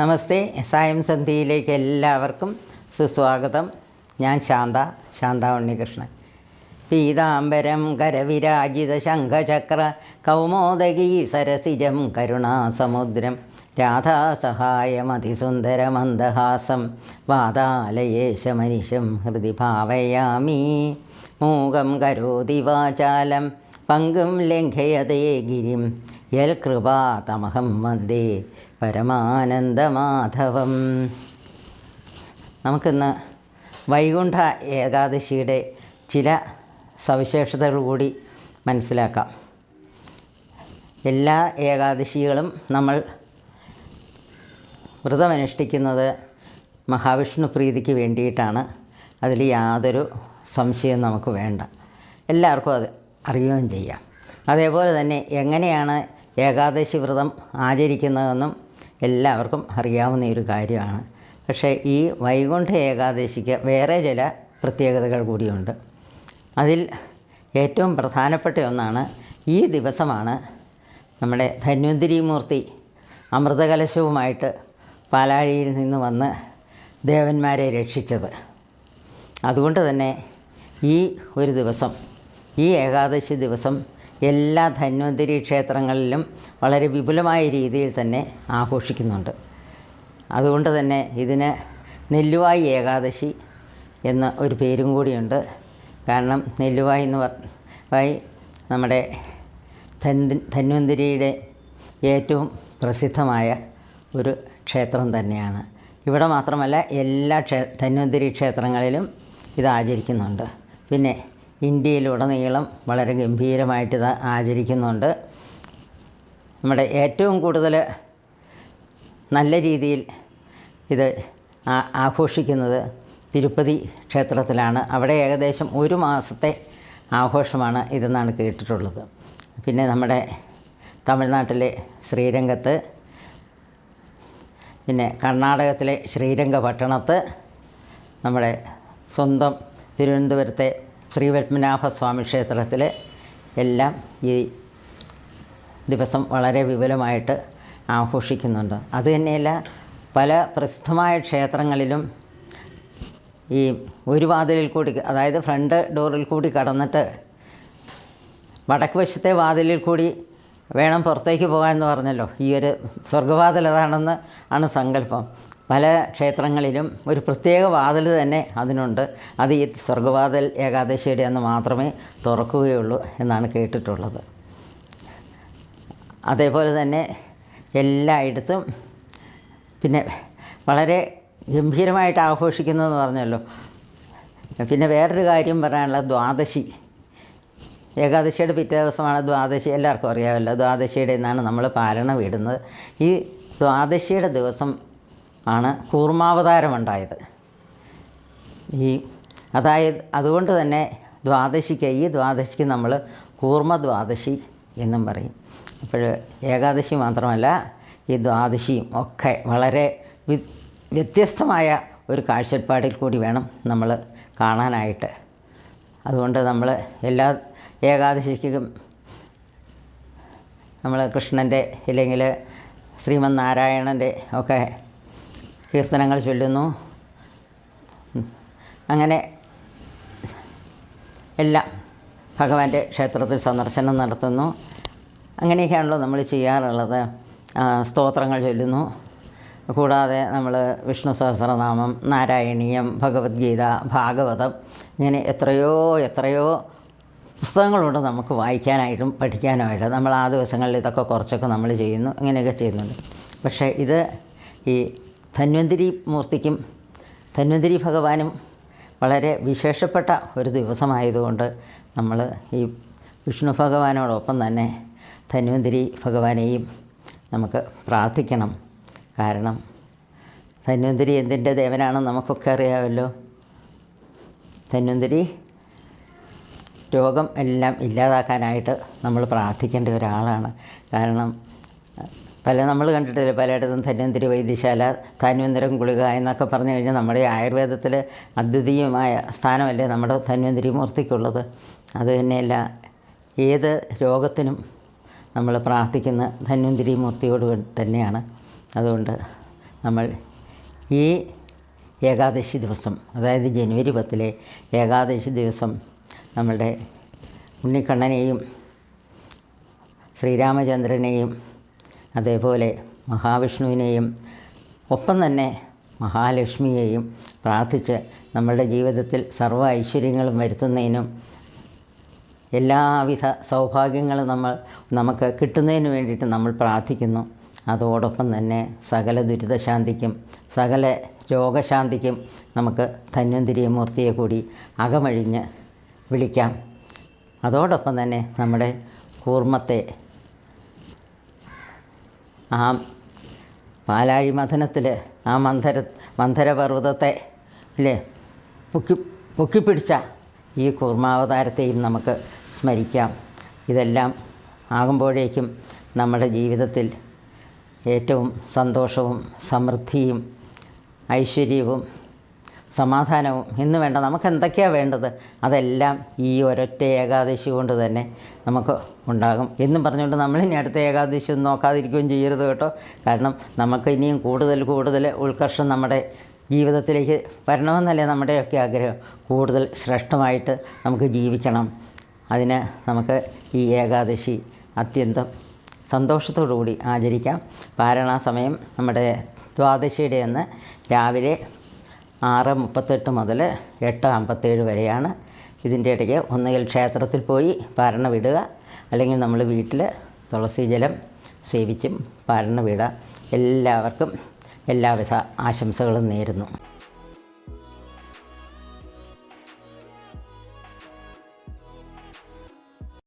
നമസ്തേ സായം സന്ധ്യയിലേക്ക് എല്ലാവർക്കും സുസ്വാഗതം. ഞാൻ ശാന്ത ശാന്ത ഉണ്ണികൃഷ്ണൻ. പീതാംബരം കരവിരാജിത ശംഖചക്ര കൗമോദകി സരസിജം കരുണാസമുദ്രം രാധാസഹായമതിസുന്ദരമന്ദഹാസം വാതാലയേശമനിശം ഹൃദി ഭാവയാമി മൂകം കരോതി വാചാലം പങ്കും ലംഘയതേ ഗിരിം. യൽ കൃപാതമഹം വന്ദേ പരമാനന്ദമാധവം. നമുക്കിന്ന് വൈകുണ്ഠ ഏകാദശിയുടെ ചില സവിശേഷതകൾ കൂടി മനസ്സിലാക്കാം. എല്ലാ ഏകാദശികളും നമ്മൾ വ്രതമനുഷ്ഠിക്കുന്നത് മഹാവിഷ്ണു പ്രീതിക്ക് വേണ്ടിയിട്ടാണ്. അതിൽ യാതൊരു സംശയം നമുക്ക് വേണ്ട. എല്ലാവർക്കും അത് അറിയുകയും ചെയ്യാം. അതേപോലെ തന്നെ എങ്ങനെയാണ് ഏകാദശി വ്രതം ആചരിക്കുന്നതെന്നും എല്ലാവർക്കും അറിയാവുന്ന ഒരു കാര്യമാണ്. പക്ഷേ ഈ വൈകുണ്ഠ ഏകാദശിക്ക് വേറെ ചില പ്രത്യേകതകൾ കൂടിയുണ്ട്. അതിൽ ഏറ്റവും പ്രധാനപ്പെട്ട ഒന്നാണ് ഈ ദിവസമാണ് നമ്മുടെ ധന്വന്തിരി മൂർത്തി അമൃതകലശവുമായിട്ട് പാലാഴിയിൽ നിന്ന് വന്ന് ദേവന്മാരെ രക്ഷിച്ചത്. അതുകൊണ്ട് തന്നെ ഈ ഒരു ദിവസം ഈ ഏകാദശി ദിവസം എല്ലാ ധന്വന്തരി ക്ഷേത്രങ്ങളിലും വളരെ വിപുലമായ രീതിയിൽ തന്നെ ആഘോഷിക്കുന്നുണ്ട്. അതുകൊണ്ട് തന്നെ ഇതിന് നെല്ലുവായി ഏകാദശി എന്ന ഒരു പേരും കൂടിയുണ്ട്. കാരണം നെല്ലുവായി എന്ന് പറഞ്ഞായി നമ്മുടെ ധന്വന്തിരിയുടെ ഏറ്റവും പ്രസിദ്ധമായ ഒരു ക്ഷേത്രം തന്നെയാണ്. ഇവിടെ മാത്രമല്ല എല്ലാ ക്ഷേ ധന്വന്തിരി ക്ഷേത്രങ്ങളിലും ഇത് ആചരിക്കുന്നുണ്ട്. പിന്നെ ഇന്ത്യയിലുടനീളം വളരെ ഗംഭീരമായിട്ട് ഇത് ആചരിക്കുന്നുണ്ട്. നമ്മുടെ ഏറ്റവും കൂടുതൽ നല്ല രീതിയിൽ ഇത് ആഘോഷിക്കുന്നത് തിരുപ്പതി ക്ഷേത്രത്തിലാണ്. അവിടെ ഏകദേശം ഒരു മാസത്തെ ആഘോഷമാണ് ഇതെന്നാണ് കേട്ടിട്ടുള്ളത്. പിന്നെ നമ്മുടെ തമിഴ്നാട്ടിലെ ശ്രീരംഗത്ത് പിന്നെ കർണാടകത്തിലെ ശ്രീരംഗപട്ടണത്ത് നമ്മുടെ സ്വന്തം തിരുവനന്തപുരത്തെ ശ്രീപത്മനാഭസ്വാമി ക്ഷേത്രത്തിൽ എല്ലാം ഈ ദിവസം വളരെ വിപുലമായിട്ട് ആഘോഷിക്കുന്നുണ്ട്. അതുതന്നെയല്ല പല പ്രസിദ്ധമായ ക്ഷേത്രങ്ങളിലും ഈ ഒരു വാതിലിൽ കൂടി അതായത് ഫ്രണ്ട് ഡോറിൽ കൂടി കടന്നിട്ട് വടക്ക് വശത്തെ വാതിലിൽ കൂടി വേണം പുറത്തേക്ക് പോകാമെന്ന് പറഞ്ഞല്ലോ. ഈ ഒരു സ്വർഗവാതിൽ അതാണെന്ന് ആണ് സങ്കല്പം. പല ക്ഷേത്രങ്ങളിലും ഒരു പ്രത്യേക വാതിൽ തന്നെ അതിനുണ്ട്. അത് ഈ സ്വർഗവാതിൽ ഏകാദശിയുടെ അന്ന് മാത്രമേ തുറക്കുകയുള്ളൂ എന്നാണ് കേട്ടിട്ടുള്ളത്. അതേപോലെ തന്നെ എല്ലായിടത്തും പിന്നെ വളരെ ഗംഭീരമായിട്ട് ആഘോഷിക്കുന്നതെന്ന് പറഞ്ഞല്ലോ. പിന്നെ വേറൊരു കാര്യം പറയാനുള്ള ദ്വാദശി. ഏകാദശിയുടെ പിറ്റേ ദിവസമാണ് ദ്വാദശി. എല്ലാവർക്കും അറിയാമല്ലോ ദ്വാദശിയുടെ നിന്നാണ് നമ്മൾ പാലണം ഇടുന്നത്. ഈ ദ്വാദശിയുടെ ദിവസം ആണ് കൂർമാവതാരമുണ്ടായത്. ഈ അതായത് അതുകൊണ്ട് തന്നെ ദ്വാദശിക്ക് ഈ ദ്വാദശിക്ക് നമ്മൾ കൂർമ്മ ദ്വാദശി എന്നും പറയും. അപ്പോൾ ഏകാദശി മാത്രമല്ല ഈ ദ്വാദശിയും ഒക്കെ വളരെ വ്യത്യസ്തമായ ഒരു കാഴ്ചപ്പാടിൽ കൂടി വേണം നമ്മൾ കാണാനായിട്ട്. അതുകൊണ്ട് നമ്മൾ എല്ലാ ഏകാദശിക്കും നമ്മൾ കൃഷ്ണന്റെ ഇല്ലെങ്കിൽ ശ്രീമന്നാരായണന്റെ ഒക്കെ കീർത്തനങ്ങൾ ചൊല്ലുന്നു. അങ്ങനെ എല്ലാം ഭഗവാന്റെ ക്ഷേത്രത്തിൽ സന്ദർശനം നടത്തുന്നു. അങ്ങനെയൊക്കെയാണല്ലോ നമ്മൾ ചെയ്യാറുള്ളത്. സ്തോത്രങ്ങൾ ചൊല്ലുന്നു. കൂടാതെ നമ്മൾ വിഷ്ണു സഹസ്രനാമം നാരായണീയം ഭഗവത്ഗീത ഭാഗവതം ഇങ്ങനെ എത്രയോ എത്രയോ പുസ്തകങ്ങളുണ്ട് നമുക്ക് വായിക്കാനായിട്ടും പഠിക്കാനായിട്ടും നമ്മൾ ആ ദിവസങ്ങളിൽ ഇതൊക്കെ കുറച്ചൊക്കെ നമ്മൾ ചെയ്യുന്നു. ഇങ്ങനെയൊക്കെ ചെയ്യുന്നുണ്ട്. പക്ഷേ ഇത് ഈ ധന്വന്തിരി മൂർത്തിക്കും ധന്വന്തിരി ഭഗവാനും വളരെ വിശേഷപ്പെട്ട ഒരു ദിവസമായതുകൊണ്ട് നമ്മൾ ഈ വിഷ്ണു ഭഗവാനോടൊപ്പം തന്നെ ധന്വന്തിരി ഭഗവാനെയും നമുക്ക് പ്രാർത്ഥിക്കണം. കാരണം ധന്വന്തിരി എന്തിന്റെ ദേവനാണെന്ന് നമുക്കൊക്കെ അറിയാമല്ലോ. ധന്വന്തിരി രോഗം എല്ലാം ഇല്ലാതാക്കാനായിട്ട് നമ്മൾ പ്രാർത്ഥിക്കേണ്ട ഒരാളാണ്. കാരണം പല നമ്മൾ കണ്ടിട്ടില്ല പലയിടത്തും ധന്വന്തിരി വൈദ്യശാല ധന്വന്തരം ഗുളിക എന്നൊക്കെ പറഞ്ഞു കഴിഞ്ഞാൽ നമ്മുടെ ആയുർവേദത്തിൽ അദ്വിതീയമായ സ്ഥാനമല്ലേ നമ്മുടെ ധന്വന്തിരി മൂർത്തിക്കുള്ളത്. അത് തന്നെയല്ല ഏത് രോഗത്തിനും നമ്മൾ പ്രാർത്ഥിക്കുന്ന ധന്വന്തിരി മൂർത്തിയോട് തന്നെയാണ്. അതുകൊണ്ട് നമ്മൾ ഈ ഏകാദശി ദിവസം അതായത് ജനുവരി പത്തിലെ ഏകാദശി ദിവസം നമ്മളുടെ ഉണ്ണിക്കണ്ണനെയും ശ്രീരാമചന്ദ്രനെയും അതേപോലെ മഹാവിഷ്ണുവിനെയും ഒപ്പം തന്നെ മഹാലക്ഷ്മിയെയും പ്രാർത്ഥിച്ച് നമ്മളുടെ ജീവിതത്തിൽ സർവ ഐശ്വര്യങ്ങളും വരുത്തുന്നതിനും എല്ലാവിധ സൗഭാഗ്യങ്ങളും നമ്മൾ നമുക്ക് കിട്ടുന്നതിന് വേണ്ടിയിട്ട് നമ്മൾ പ്രാർത്ഥിക്കുന്നു. അതോടൊപ്പം തന്നെ സകല ദുരിതശാന്തിക്കും സകല രോഗശാന്തിക്കും നമുക്ക് ധന്വന്തിരിയ മൂർത്തിയെ കൂടി അകമഴിഞ്ഞ് വിളിക്കാം. അതോടൊപ്പം തന്നെ നമ്മുടെ കൂർമ്മത്തെ ആ പാലാഴി മഥനത്തിൽ ആ മന്ധര മന്ധരപർവതത്തെ അല്ലേ പൊക്കി പൊക്കിപ്പിടിച്ച ഈ കൂർമാവതാരത്തെയും നമുക്ക് സ്മരിക്കാം. ഇതെല്ലാം ആകുമ്പോഴേക്കും നമ്മുടെ ജീവിതത്തിൽ ഏറ്റവും സന്തോഷവും സമൃദ്ധിയും ഐശ്വര്യവും സമാധാനവും. ഇന്ന് വേണ്ട. നമുക്ക് എന്തൊക്കെയാണ് വേണ്ടത്? അതെല്ലാം ഈ ഒരൊറ്റ ഏകാദശി കൊണ്ട് തന്നെ നമുക്ക് ഉണ്ടാകും. എന്നും പറഞ്ഞുകൊണ്ട് നമ്മൾ ഇനി അടുത്ത ഏകാദശി ഒന്നും നോക്കാതിരിക്കുകയും ചെയ്യരുത് കേട്ടോ. കാരണം നമുക്ക് ഇനിയും കൂടുതൽ കൂടുതൽ ഉത്കർഷം നമ്മുടെ ജീവിതത്തിലേക്ക് വരണമെന്നല്ലേ നമ്മുടെയൊക്കെ ആഗ്രഹം. കൂടുതൽ ശ്രേഷ്ഠമായിട്ട് നമുക്ക് ജീവിക്കണം. അതിന് നമുക്ക് ഈ ഏകാദശി അത്യന്തം സന്തോഷത്തോടു കൂടി ആചരിക്കാം. പാരണ സമയം നമ്മുടെ ദ്വാദശിയുടെ അന്ന് രാവിലെ ആറ് മുപ്പത്തെട്ട് മുതൽ എട്ട് അമ്പത്തേഴ് വരെയാണ് ഇതിന്റെ ഇടയ്ക്ക് ഒന്നുകിൽ ക്ഷേത്രത്തിൽ പോയി പാരണ വിടുക അല്ലെങ്കിൽ നമ്മൾ വീട്ടിൽ തുളസി ജലം സേവിച്ചും പാരണ വിടുക. എല്ലാവർക്കും എല്ലാവിധ ആശംസകളും നേരുന്നു.